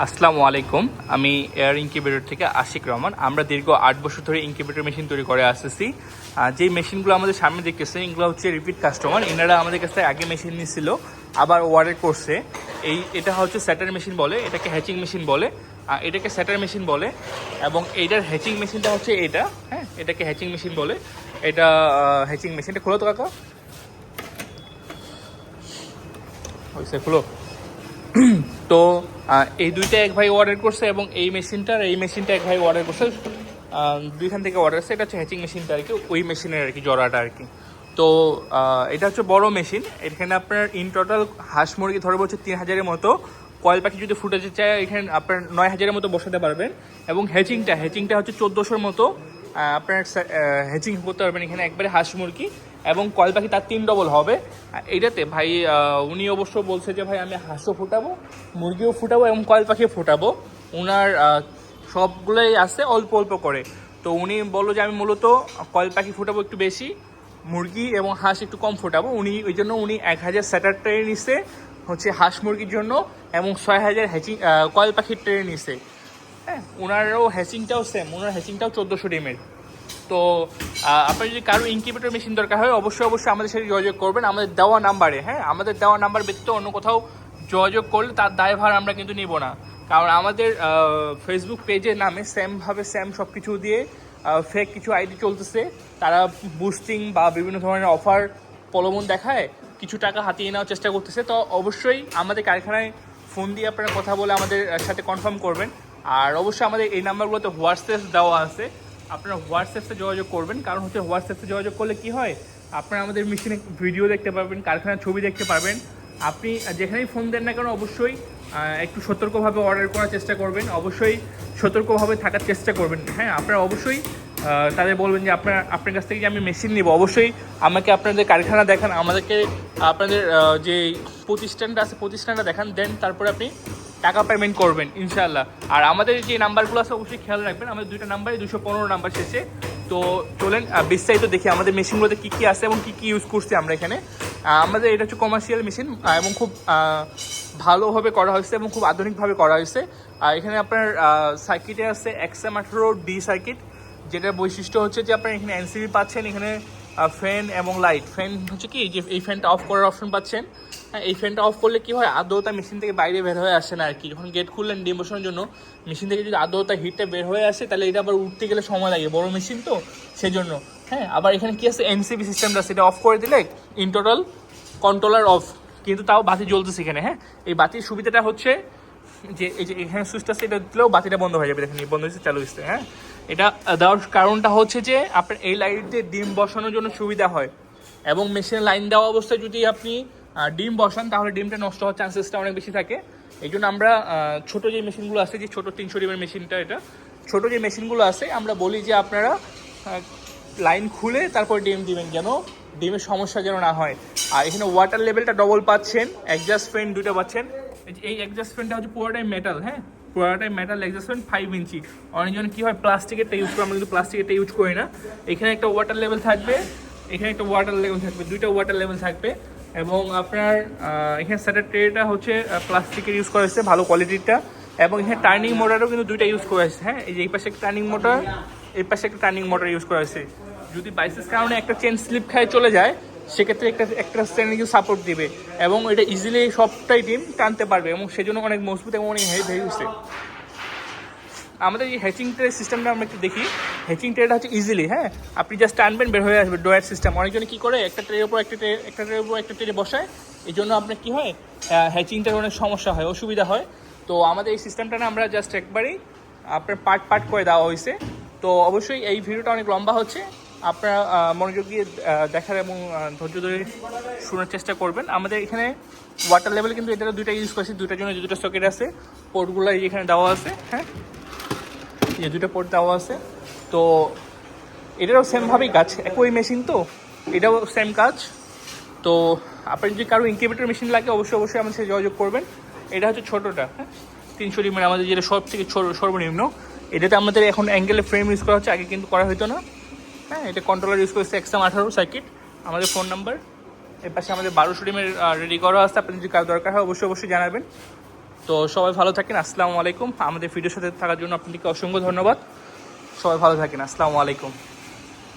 আসসালামু আলাইকুম। আমি এয়ার ইনকিউবেটর থেকে আশিক রহমান। আমরা দীর্ঘ আট বছর ধরে ইনকিউবেটর মেশিন তৈরি করে আসতেছি। যেই মেশিনগুলো আমাদের সামনে দেখতেছেন, এগুলো হচ্ছে রিপিট কাস্টমার এনারা আমাদের কাছ থেকে আগে মেশিন নিছিল, আবার ওয়ার্ডার করছে। এই, এটা হচ্ছে স্যাটার মেশিন বলে, এটাকে হ্যাচিং মেশিন বলে। এটাকে স্যাটার মেশিন বলে, এবং এইটার হ্যাচিং মেশিনটা হচ্ছে এটা। হ্যাঁ এটাকে হ্যাচিং মেশিন বলে। এটা হ্যাচিং মেশিনটা খোলো তো কাকা। হয়েছে, খোলো। তো এই দুইটা এক ভাই অর্ডার করছে এবং এই মেশিনটা আর এই মেশিনটা এক ভাই অর্ডার করছে। দুইখান থেকে অর্ডার আছে এটা হচ্ছে হ্যাচিং মেশিনটা আর কি, ওই মেশিনের আর কি জরাটা আর কি। তো এটা হচ্ছে বড় মেশিন এখানে আপনার ইন টোটাল হাঁস মুরগি ধরে বলছে তিন হাজারের মতো। কয়েল পাখি যদি ফুটেতে চায় এখানে আপনার নয় হাজারের মতো বসাতে পারবেন। এবং হ্যাচিংটা হ্যাচিংটা হচ্ছে চোদ্দোশোর মতো। আপনার হ্যাচিং করতে পারবেন এখানে একবারে হাঁস মুরগি। এবং কয়েল পাখি তার তিন ডবল হবে। এইটাতে ভাই উনি অবশ্য বলছে যে, ভাই, আমি হাঁসও ফুটাবো, মুরগিও ফুটাবো এবং কয়েল পাখিও ফুটাবো। ওনার সবগুলোই আছে অল্প অল্প করে। তো উনি বলল যে, আমি মূলত কয়েল পাখি ফুটাবো একটু বেশি, মুরগি এবং হাঁস একটু কম ফোটাবো। উনি, ওই জন্য উনি এক হাজার স্যাটার ট্রেন নিছে, হচ্ছে হাঁস মুরগির জন্য এবং ছয় হাজার হ্যাচিং কয়েল পাখির ট্রেন নিছে। হ্যাঁ ওনারও হ্যাচিংটাও সেম ওনার হ্যাচিংটাও চোদ্দোশো ডিমের। তো আপনার যদি কারও ইনকিউবেটর মেশিন দরকার হয়, অবশ্যই অবশ্যই আমাদের সাথে যোগাযোগ করবেন। আমাদের দেওয়া নাম্বারে হ্যাঁ? আমাদের দেওয়া নাম্বার ব্যতীত অন্য কোথাও যোগাযোগ করলে তার দায়ভার আমরা কিন্তু নিব না। কারণ আমাদের ফেসবুক পেজের নামে স্যামভাবে স্যাম সব কিছু দিয়ে ফেক কিছু আইডি চলতেছে। তারা বুস্টিং বা বিভিন্ন ধরনের অফার প্রলোভন দেখায়, কিছু টাকা হাতিয়ে নেওয়ার চেষ্টা করতেছে। তো অবশ্যই আমাদের কারখানায় ফোন দিয়ে আপনারা কথা বলে আমাদের সাথে কনফার্ম করবেন। আর অবশ্যই আমাদের এই নাম্বারগুলোতে হোয়াটসঅ্যাপ দেওয়া আছে। আপনারা হোয়াটসঅ্যাপে যোগাযোগ করবেন। কারণ হচ্ছে হোয়াটসঅ্যাপে যোগাযোগ করলে কি হয়? আপনারা আমাদের মেশিনে ভিডিও দেখতে পারবেন, কারখানার ছবি দেখতে পারবেন। আপনি যেখানেই ফোন দেন না কেন অবশ্যই একটু সতর্কভাবে অর্ডার করার চেষ্টা করবেন। অবশ্যই সতর্কভাবে থাকার চেষ্টা করবেন। হ্যাঁ আপনারা অবশ্যই তাদের বলবেন যে আপনার আপনার কাছ থেকে যে আমি মেশিন নিব, অবশ্যই আমাকে আপনাদের কারখানা দেখান, আমাদেরকে আপনাদের যে প্রতিষ্ঠানটা আছে, প্রতিষ্ঠানটা দেখান, দেন তারপরে আপনি টাকা পেমেন্ট করবেন ইনশাল্লাহ আর আমাদের যে নাম্বারগুলো আছে, অবশ্যই খেয়াল রাখবেন। আমাদের দুইটা নাম্বারে দুশো পনেরো নাম্বার শেষে। তো চলেন বিস্তারিত দেখি আমাদের মেশিনগুলোতে কী কী আছে এবং কী কী ইউজ করছি আমরা এখানে। আমাদের এটা হচ্ছে কমার্শিয়াল মেশিন এবং খুব ভালোভাবে করা হয়েছে এবং খুব আধুনিকভাবে করা হয়েছে। আর এখানে আপনার সার্কিটে আছে এক্সএম আঠারো ডি সার্কিট যেটার বৈশিষ্ট্য হচ্ছে যে আপনার এখানে এনসিবি পাচ্ছেন। এখানে ফ্যান এবং লাইট ফ্যান হচ্ছে কি যে এই ফ্যানটা অফ করার অপশন পাচ্ছেন। হ্যাঁ এই ফ্যানটা অফ করলে কী হয়, আদ্রতা মেশিন থেকে বাইরে বের হয়ে আসে না আর কি। যখন গেট খুললেন ডিম বসানোর জন্য মেশিন থেকে যদি আদ্রতা হিটটা বের হয়ে আসে, তাহলে এটা আবার উঠতে গেলে সময় লাগে। বড় মেশিন তো, সেজন্য। হ্যাঁ আবার এখানে কী আছে? এনসিবি সিস্টেমটা সেটা অফ করে দিলে ইন টোটাল কন্ট্রোলার অফ কিন্তু তাও বাতি জ্বলতেছে এখানে হ্যাঁ? এই বাতির সুবিধাটা হচ্ছে যে এই যে এখানে সুইচটা সেটা দিলেও বাতিটা বন্ধ হয়ে যাবে, দেখেন বন্ধ হয়েছে, চালু হয়েছে হ্যাঁ? এটা দেওয়ার কারণটা হচ্ছে যে আপনার এই লাইট দিয়ে ডিম বসানোর জন্য সুবিধা হয়। এবং মেশিনে লাইন দেওয়া অবস্থায় যদি আপনি ডিম বসান, তাহলে ডিমটা নষ্ট হওয়ার চান্সেসটা অনেক বেশি থাকে। এই জন্য আমরা ছোটো যে মেশিনগুলো আছে, যে ছোটো তিনশো ডিমের মেশিনটা এটা, ছোটো যে মেশিনগুলো আছে, আমরা বলি যে আপনারা লাইন খুলে তারপর ডিম দিবেন যেন ডিমের সমস্যা যেন না হয়। আর এখানে ওয়াটার লেভেলটা ডবল পাচ্ছেন অ্যাডজাস্ট ফ্যান দুটো পাচ্ছেন। এই অ্যাডজাস্ট ফ্যানটা হচ্ছে পুরোটাই মেটাল হ্যাঁ? পুরোটাই metal adjust fan five inch অনেকজন কী হয়? প্লাস্টিকেরটা ইউজ করে, আমরা কিন্তু প্লাস্টিকেরটা ইউজ করি না। এখানে একটা ওয়াটার লেভেল থাকবে, এখানে একটা ওয়াটার লেভেল থাকবে, দুইটা ওয়াটার লেভেল থাকবে। এবং আপনার এখানে স্যাটার ট্রেটা হচ্ছে প্লাস্টিকের ইউজ করা হয়েছে, ভালো কোয়ালিটিটা এবং এখানে টার্নিং মোটরও কিন্তু দুইটা ইউজ করা হয়েছে হ্যাঁ? এই যে এই পাশে একটা টার্নিং মোটর এই পাশে একটা টার্নিং মোটর ইউজ করা হয়েছে। যদি বাইসেস কারণে একটা চেন স্লিপ খায়, চলে যায় সেক্ষেত্রে একটা একটা স্ট্যান্ডিং সাপোর্ট দিবে এবং এটা ইজিলি সবটাই ডিম টানতে পারবে এবং সেজন্য অনেক মজবুত এবং অনেক হেভি হয়েছে। আমাদের এই হ্যাচিং ট্রে সিস্টেমটা আমরা একটু দেখি। হ্যাচিং ট্রেটা হচ্ছে ইজিলি হ্যাঁ? আপনি জাস্ট টানবেন, বের হয়ে আসবে ডোয়ার সিস্টেম অনেকজনে কী করে? একটা ট্রের উপর একটা ট্রে একটা ট্রের উপর একটা ট্রে বসায়। এই জন্য আপনার কী হয়? হ্যাচিংটার অনেক সমস্যা হয়, অসুবিধা হয়। তো আমাদের এই সিস্টেমটা না আমরা জাস্ট একবারেই আপনার পার্ট পার্ট করে দেওয়া হয়েছে। তো অবশ্যই এই ভিডিওটা অনেক লম্বা হচ্ছে। আপনারা মনোযোগ দিয়ে দেখার এবং ধৈর্য ধরে শোনার চেষ্টা করবেন। আমাদের এখানে ওয়াটার লেভেল কিন্তু এটা দুইটা ইউজ করেছি। দুইটার জন্য দুটো সকেট আছে পোর্টগুলো এখানে দেওয়া আছে হ্যাঁ? এই দুটো পোর্ট দেওয়া আছে। তো এটারও সেমভাবেই কাজ একই মেশিন তো, এটাও সেম কাজ। তো আপনার যদি কারও ইনকিউবেটর মেশিন লাগে, অবশ্যই অবশ্যই আমাদের সাথে যোগাযোগ করবেন। এটা হচ্ছে ছোটোটা হ্যাঁ? তিনশো ডিমের আমাদের যেটা সব থেকে সর্বনিম্ন। এটাতে আমাদের এখন অ্যাঙ্গেলে ফ্রেম ইউজ করা হচ্ছে, আগে কিন্তু করা হতো না। হ্যাঁ এটা কন্ট্রোলার ইউজ করছে এক্সাম আঠারো সার্কিট আমাদের ফোন নাম্বার এর পাশে আমাদের বারোশো ডিমের রেডি করা আছে আপনার যদি কারও দরকার হয় অবশ্যই অবশ্যই জানাবেন। তো সবাই ভালো থাকেন, আসসালামু আলাইকুম। আমাদের ভিডিওর সাথে থাকার জন্য আপনাদেরকে অসংখ্য ধন্যবাদ। সবাই ভালো থাকেন, আসসালামু আলাইকুম।